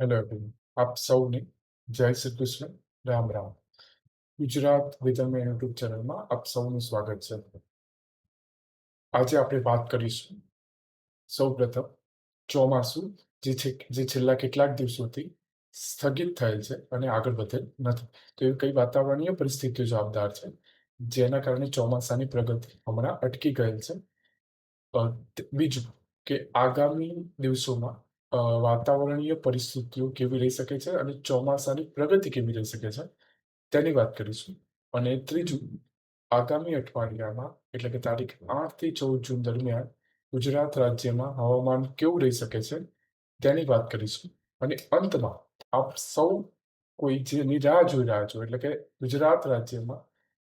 Hello everyone આપ સૌને જય શ્રી કૃષ્ણ. રામ રામ. ગુજરાત વિધર્મ યુટ્યુબ ચેનલમાં આપ સૌનું સ્વાગત છે. આજે આપણે વાત કરીશું સૌ પ્રથમ ચોમાસું, જે છે જે છેલ્લા કેટલાક દિવસોથી સ્થગિત થયેલ છે અને આગળ વધેલ નથી. તો એવી કઈ વાતાવરણીય પરિસ્થિતિઓ જવાબદાર છે? જેના કારણે ચોમાસાની પ્રગતિ હમણાં અટકી ગયેલ છે. બીજું કે આગામી દિવસોમાં વાતાવરણીય પરિસ્થિતિઓ કેવી રહી શકે છે અને ચોમાસાની પ્રગતિ કેવી રહી શકે છે, તેની વાત કરીશું. અને ત્રીજું, આગામી અઠવાડિયામાં, એટલે કે તારીખ આઠથી ચૌદ જૂન દરમિયાન, ગુજરાત રાજ્યમાં હવામાન કેવું રહી શકે છે, તેની વાત કરીશું. અને અંતમાં, આપ સૌ કોઈ જેની રાહ જોઈ રહ્યા છો, એટલે કે ગુજરાત રાજ્યમાં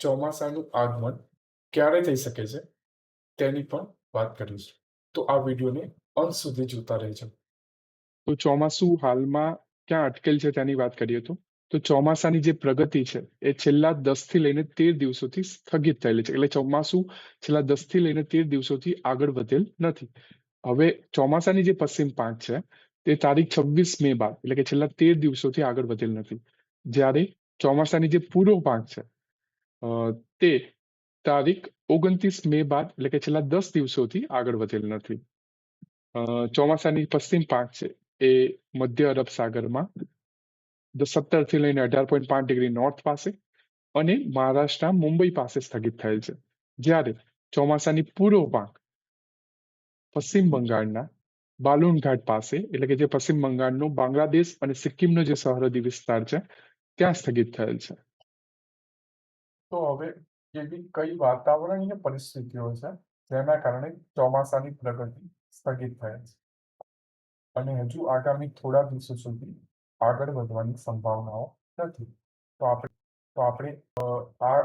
ચોમાસાનું આગમન ક્યારે થઈ શકે છે, તેની પણ વાત કરીશું. તો આ વિડીયોને અંત સુધી જોતા રહેજો. તો ચોમાસું હાલમાં ક્યાં અટકેલ છે તેની વાત કરીએ તો? તો ચોમાસાની જે પ્રગતિ છે, એ છેલ્લા દસથી લઈને તેર દિવસોથી સ્થગિત થયેલી છે. એટલે ચોમાસું છેલ્લા દસથી લઈને તેર દિવસોથી આગળ વધેલ નથી. હવે ચોમાસાની જે પશ્ચિમ પાંખ છે, તે તારીખ છવ્વીસ મે બાદ, એટલે કે છેલ્લા તેર દિવસોથી આગળ વધેલ નથી. જ્યારે ચોમાસાની જે પૂર્વ પાંખ છે તે તારીખ ઓગણત્રીસ મે બાદ, એટલે કે છેલ્લા દસ દિવસોથી આગળ વધેલ નથી. ચોમાસાની પશ્ચિમ પાંખ છે એ મધ્ય અરબ સાગરમાં સત્તર લઈને અઢાર પોઈન્ટ પાંચ ડિગ્રી નોર્થ પાસે અને મહારાષ્ટ્રના મુંબઈ પાસે સ્થગિત થયેલ છે. જ્યારે ચોમાસાની પૂર્વ પાંખ પશ્ચિમ બંગાળના બાલુન પાસે, એટલે કે જે પશ્ચિમ બંગાળનો બાંગ્લાદેશ અને સિક્કિમનો જે સરહદી વિસ્તાર છે, ત્યાં સ્થગિત થયેલ છે. તો હવે એવી કઈ વાતાવરણીય પરિસ્થિતિઓ છે, જેના કારણે ચોમાસાની પ્રગતિ સ્થગિત થયેલ છે. અને હજુ આગામી થોડા દિવસો સુધી આગળ વધવાની સંભાવનાઓ નથી. તો આપણે તો આપણે આ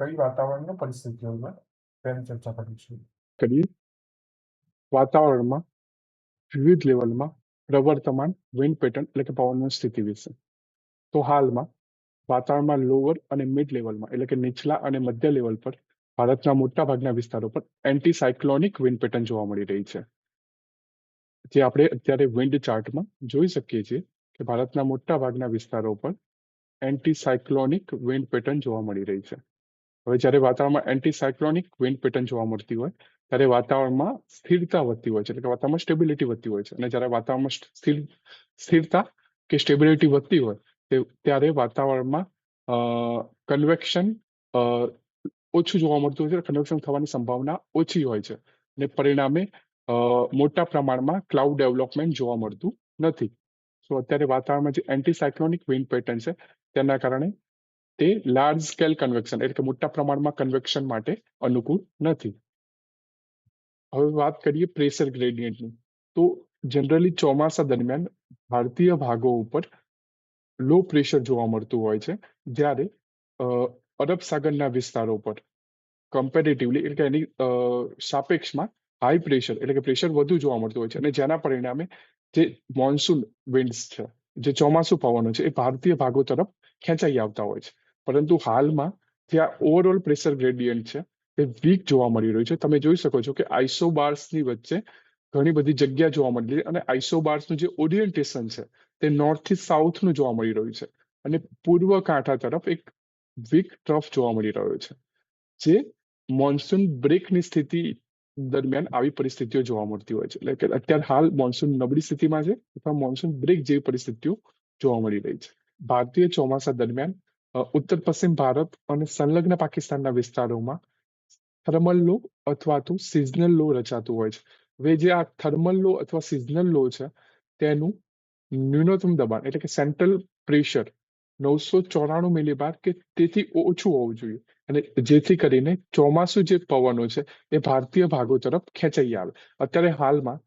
કઈ વાતાવરણની પરિસ્થિતિઓમાં તેની ચર્ચા કરીશું. કરીએ. વાતાવરણમાં વિવિધ લેવલમાં પ્રવર્તમાન વિન્ડ પેટર્ન એટલે કે પવનની સ્થિતિ વિશે. તો હાલમાં વાતાવરણમાં લોઅર અને મિડ લેવલમાં એટલે કે નીચલા અને મધ્ય લેવલ પર ભારતના મોટાભાગના વિસ્તારો પર એન્ટી સાયક્લોનિક વિન્ડ પેટર્ન જોવા મળી રહી છે. જે આપણે અત્યારે વિન્ડ ચાર્ટમાં જોઈ શકીએ છીએ કે ભારતના મોટા ભાગના વિસ્તારો પર એન્ટી સાયક્લોનિક વિન્ડ પેટર્ન જોવા મળી રહી છે. હવે જ્યારે વાતાવરણમાં એન્ટી સાયક્લોનિક વિન્ડ પેટર્ન જોવા મળતી હોય, ત્યારે વાતાવરણમાં સ્થિરતા વધતી હોય છે, એટલે કે વાતાવરણમાં સ્ટેબિલિટી વધતી હોય છે. અને જ્યારે વાતાવરણમાં સ્થિર, સ્થિરતા કે સ્ટેબિલિટી વધતી હોય, તે- ત્યારે વાતાવરણમાં કન્વેક્શન ઓછું જોવા મળતું હોય છે કન્વેક્શન થવાની સંભાવના ઓછી હોય છે. અને પરિણામે મોટા પ્રમાણમાં ક્લાઉડ ડેવલપમેન્ટ જોવા મળતું નથી. સો અત્યારે વાતાવરણમાં જે એન્ટી સાયક્લોનિક વિન્ડ પેટર્ન છે, તેના કારણે તે લાર્જ સ્કેલ કન્વેક્શન એટલે કે મોટા પ્રમાણમાં કન્વેક્શન માટે અનુકૂળ નથી. હવે વાત કરીએ પ્રેશર ગ્રેડિયન્ટની તો જનરલી ચોમાસા દરમિયાન ભારતીય ભાગો ઉપર લો પ્રેશર જોવા મળતું હોય છે, જ્યારે અરબ સાગરના વિસ્તારો પર કમ્પેરેટિવલી એટલે કે એની સાપેક્ષમાં હાઈ પ્રેશર એટલે કે પ્રેશર વધુ જોવા મળતું હોય છે. અને જેના પરિણામે જે મોન્સૂન વિન્ડ્સ છે, જે ચોમાસુ પવનો છે, એ ભારતીય ભાગો તરફ ખેંચાઈ આવતા હોય છે. પરંતુ હાલમાં જે ઓવરઓલ પ્રેશર ગ્રેડિયન્ટ છે તે વીક જોવા મળી રહ્યું છે. તમે જોઈ શકો છો કે આઈસોબાર્સની વચ્ચે ઘણી બધી જગ્યા જોવા મળી અને આઇસોબાર્સનું જે ઓરિએન્ટેશન છે, તે નોર્થથી સાઉથનું જોવા મળી રહ્યું છે. અને પૂર્વ કાંઠા તરફ એક વીક ટ્રફ જોવા મળી રહ્યો છે. જે મોન્સૂન બ્રેકની સ્થિતિ દરમિયાન આવી પરિસ્થિતિઓ જોવા મળતી હોય છે. એટલે કે અત્યારે હાલ મોન્સૂન નબળી સ્થિતિમાં છે અથવા મોન્સૂન બ્રેક જેવી પરિસ્થિતિઓ જોવા મળી રહી છે. ભારતીય ચોમાસા દરમિયાન ઉત્તર પશ્ચિમ ભારત અને સંલગ્ન પાકિસ્તાનના વિસ્તારોમાં થર્મલ લો અથવા તો સિઝનલ લો રચાતું હોય છે. હવે જે આ થર્મલ લો અથવા સિઝનલ લો છે, તેનું ન્યૂનતમ દબાણ એટલે કે સેન્ટ્રલ પ્રેશર નવસો ચોરાણું મિલીબાર કે તેથી ઓછું હોવું જોઈએ. અને જેથી કરીને ચોમાસુ જે પવનો છે, એ ભારતીય ભાગો તરફ ખેંચાઈ આવે. અત્યારે હાલમાં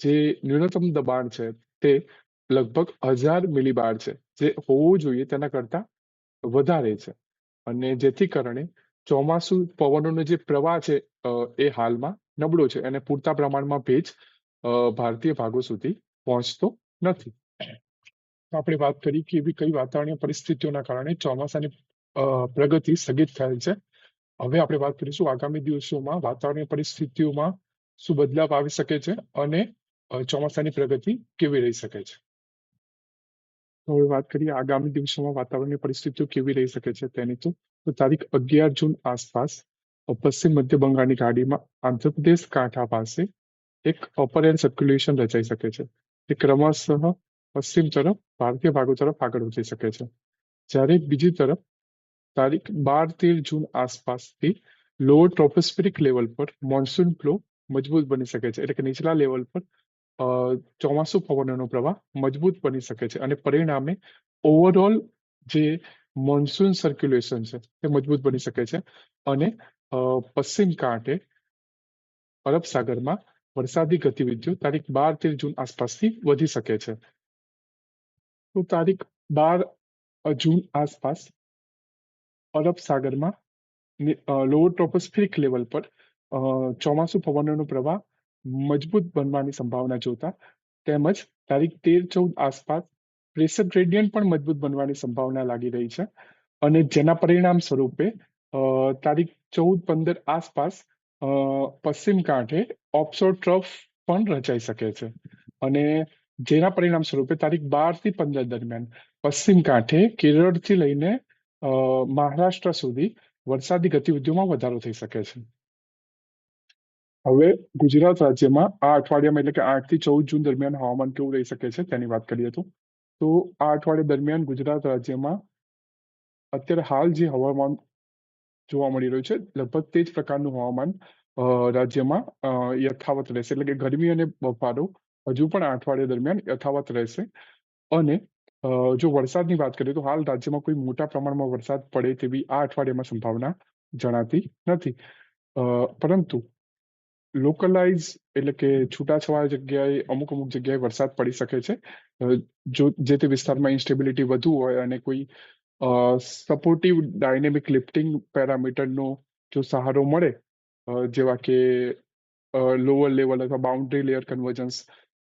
જે ન્યૂનતમ દબાણ છે, તે લગભગ હજાર મિલીબાર છે. જે હોવું જોઈએ તેના કરતા વધારે છે. અને જેથી કારણે ચોમાસુ પવનોનો જે પ્રવાહ છે એ હાલમાં નબળો છે અને પૂરતા પ્રમાણમાં ભેજ ભારતીય ભાગો સુધી પહોંચતો નથી. આપણે વાત કરી કે એવી કઈ વાતાવરણીય પરિસ્થિતિઓના કારણે ચોમાસાની પ્રગતિ સ્થગિત થયેલ છે. હવે આપણે વાત કરીશું આગામી દિવસોમાં વાતાવરણીય પરિસ્થિતિઓમાં શું બદલાવ આવી શકે છે અને ચોમાસાની પ્રગતિ કેવી રહી શકે છે. હવે વાત કરીએ આગામી દિવસોમાં વાતાવરણની પરિસ્થિતિઓ કેવી રહી શકે છે તેની તો તારીખ અગિયાર જૂન આસપાસ પશ્ચિમ મધ્ય બંગાળની ખાડીમાં આંધ્રપ્રદેશ કાંઠા પાસે એક અપર એન્ડ સર્ક્યુલેશન રચાઈ શકે છે. તે ક્રમશઃ પશ્ચિમ તરફ, ભારતીય ભાગો તરફ આગળ વધી શકે છે. જ્યારે બીજી તરફ તારીખ બાર તેર જૂન આસપાસથી લોઅર ટ્રોપોસ્ફેરિક લેવલ પર મોન્સૂન ફ્લો મજબૂત બની શકે છે. એટલે કે નીચલા લેવલ પર ચોમાસુ પવનોનો પ્રવાહ મજબૂત બની શકે છે અને પરિણામે ઓવરઓલ જે મોન્સૂન સર્ક્યુલેશન છે તે મજબૂત બની શકે છે અને પશ્ચિમ કાંઠે અરબ સાગરમાં વરસાદી ગતિવિધિઓ તારીખ બાર તેર જૂન આસપાસથી વધી શકે છે. તો તારીખ બાર જૂન આસપાસ અરબ સાગરમાં લોઅર ટ્રોપોસ્ફિરિક લેવલ પર ચોમાસું પવનોનો પ્રવાહ મજબૂત બનવાની સંભાવના જોતા તેમજ તારીખ તેર ચૌદ આસપાસ પ્રેશર ગ્રેડિયન્ટ પણ મજબૂત બનવાની સંભાવના લાગી રહી છે અને જેના પરિણામ સ્વરૂપે તારીખ ચૌદ પંદર આસપાસ પશ્ચિમ કાંઠે ઓફશોર ટ્રફ પણ રચાઈ શકે છે અને જેના પરિણામ સ્વરૂપે તારીખ બારથી પંદર દરમિયાન પશ્ચિમ કાંઠે કેરળથી લઈને મહારાષ્ટ્ર સુધી વરસાદી ગતિવિધિઓમાં વધારો થઈ શકે છે. હવે ગુજરાત રાજ્યમાં આ અઠવાડિયામાં એટલે કે આઠથી ચૌદ જૂન દરમિયાન હવામાન કેવું રહી શકે છે તેની વાત કરીએ તો તો આ અઠવાડિયા દરમિયાન ગુજરાત રાજ્યમાં અત્યારે હાલ જે હવામાન જોવા મળી રહ્યું છે, લગભગ તે જ પ્રકારનું હવામાન રાજ્યમાં યથાવત રહેશે. એટલે કે ગરમી અને બફારો હજુ પણ આ અઠવાડિયા દરમિયાન યથાવત રહેશે. અને જો વરસાદની વાત કરીએ તો હાલ રાજ્યમાં કોઈ મોટા પ્રમાણમાં વરસાદ પડે તેવી આ અઠવાડિયામાં સંભાવના જણાતી નથી. પરંતુ લોકલાઇઝ એટલે કે છૂટાછવાયા જગ્યાએ અમુક અમુક જગ્યાએ વરસાદ પડી શકે છે. જો જે તે વિસ્તારમાં ઇન્સ્ટેબિલિટી વધુ હોય અને કોઈ સપોર્ટિવ ડાયનેમિક લિફ્ટિંગ પેરામીટરનો જો સહારો મળે જેવા કે લોઅર લેવલ અથવા બાઉન્ડ્રી લેયર કન્વર્જન્સ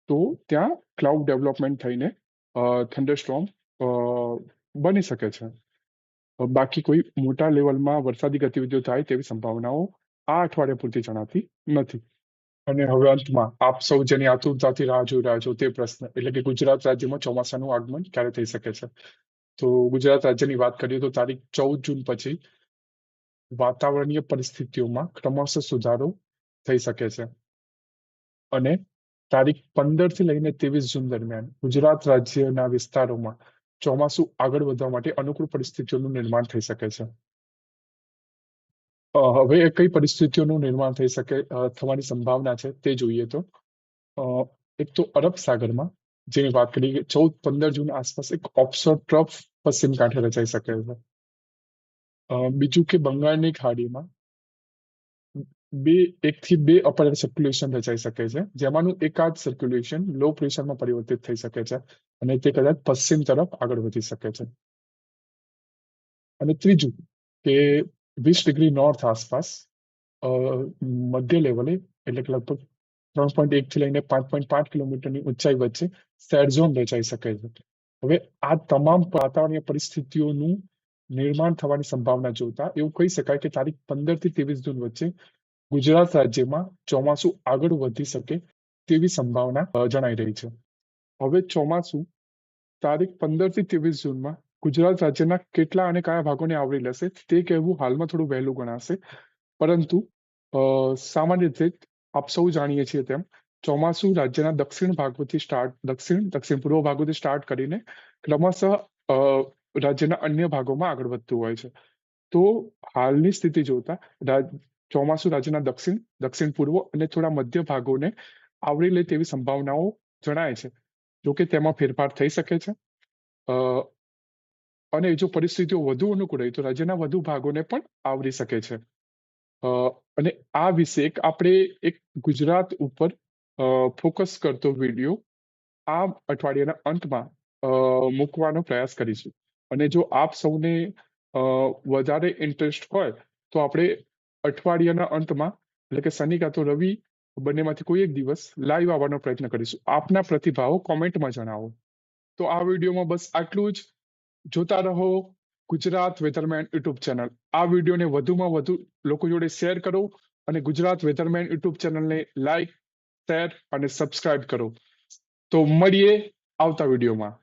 તો ત્યાં ક્લાઉડ ડેવલપમેન્ટ થઈને થંડરસ્ટોર્મ બની શકે છે. બાકી કોઈ મોટા લેવલમાં વરસાદી ગતિવિધિઓ થાય તેવી સંભાવનાઓ આ અઠવાડિયા પૂરતી જણાતી નથી. અને હવે અંતમાં આપ સૌ જેની આતુરતાથી રાહ જોઈ રહ્યા છો તે પ્રશ્ન, એટલે કે ગુજરાત રાજ્યમાં ચોમાસાનું આગમન ક્યારે થઈ શકે છે? તો ગુજરાત રાજ્યની વાત કરીએ તો તારીખ ચૌદ જૂન પછી વાતાવરણીય પરિસ્થિતિઓમાં ક્રમશઃ સુધારો થઈ શકે છે. અને તારીખ પંદરથી લઈને ત્રેવીસ જૂન દરમિયાન ગુજરાત રાજ્યના વિસ્તારોમાં ચોમાસું આગળ વધવા માટે અનુકૂળ પરિસ્થિતિઓનું નિર્માણ થઈ શકે છે. હવે કઈ પરિસ્થિતિઓનું નિર્માણ થઈ શકે થવાની સંભાવના છે તે જોઈએ તો. એક તો અરબ સાગરમાં જેની વાત કરીએ કે ચૌદ પંદર જૂન આસપાસ એક ઓપ્સો ટ્રફ પશ્ચિમ કાંઠે રચાઈ શકે છે. બીજું કે બંગાળની ખાડીમાં બે એકથી બે અપર સર્ક્યુલેશન રચાઈ શકે છે. જેમાંનું એકાદ સર્ક્યુલેશન લો પ્રેશરમાં પરિવર્તિત થઈ શકે છે અને તે કદાચ પશ્ચિમ તરફ આગળ વધી શકે છે. અને ત્રીજું કે વીસ ડિગ્રી નોર્થ આસપાસ મધ્ય લેવલે એટલે કે લગભગ ત્રણ પોઈન્ટ એક થી લઈને પાંચ પોઈન્ટ પાંચ કિલોમીટરની ઊંચાઈ વચ્ચે સેડ ઝોન રચાઈ શકે છે. હવે આ તમામ વાતાવરણીય પરિસ્થિતિઓનું નિર્માણ થવાની સંભાવના જોતા એવું કહી શકાય કે તારીખ પંદરથી ત્રેવીસ જૂન વચ્ચે ગુજરાત રાજ્યમાં ચોમાસું આગળ વધી શકે તેવી સંભાવના જણાઈ રહી છે. હવે ચોમાસું તારીખ પંદરથી ત્રેવીસ જૂનમાં ગુજરાત રાજ્યના કેટલા અને કયા ભાગોને આવરી લેશે તે કહેવું હાલમાં થોડું વહેલું ગણાશે. પરંતુ સામાન્ય રીતે આપ સૌ જાણીએ છીએ તેમ ચોમાસું રાજ્યના દક્ષિણ ભાગોથી સ્ટાર્ટ, દક્ષિણ દક્ષિણ પૂર્વ ભાગોથી સ્ટાર્ટ કરીને ક્રમશઃ રાજ્યના અન્ય ભાગોમાં આગળ વધતું હોય છે. તો હાલની સ્થિતિ જોતા ચોમાસું રાજ્યના દક્ષિણ દક્ષિણ પૂર્વ અને થોડા મધ્ય ભાગોને આવરી લે તેવી સંભાવનાઓ જણાય છે. જોકે તેમાં ફેરફાર થઈ શકે છે. અને જો પરિસ્થિતિઓ વધુ અનુકૂળ હોય તો રાજ્યના વધુ ભાગોને પણ આવરી શકે છે. અને આ વિશે એક આપણે એક ગુજરાત ઉપર ફોકસ કરતો વીડિયો આ અઠવાડિયાના અંતમાં મૂકવાનો પ્રયાસ કરીશું. અને જો આપ સૌને વધારે ઇન્ટરેસ્ટ હોય તો આપણે અઠવાડિયાના અંતમાં, એટલે કે શનિ કાં તો રવિ, બંનેમાંથી કોઈ એક દિવસ લાઈવ આવવાનો પ્રયત્ન કરીશું. આપના પ્રતિભાવો કોમેન્ટમાં જણાવો. તો આ વિડીયોમાં બસ આટલું જ. જોતા રહો ગુજરાત વેધરમેન યુટ્યુબ ચેનલ. આ વિડીયોને વધુમાં વધુ લોકો જોડે શેર કરો અને ગુજરાત વેધરમેન યુટ્યુબ ચેનલને લાઈક શેર અને સબસ્ક્રાઇબ કરો. તો મળીએ આવતા વિડીયોમાં.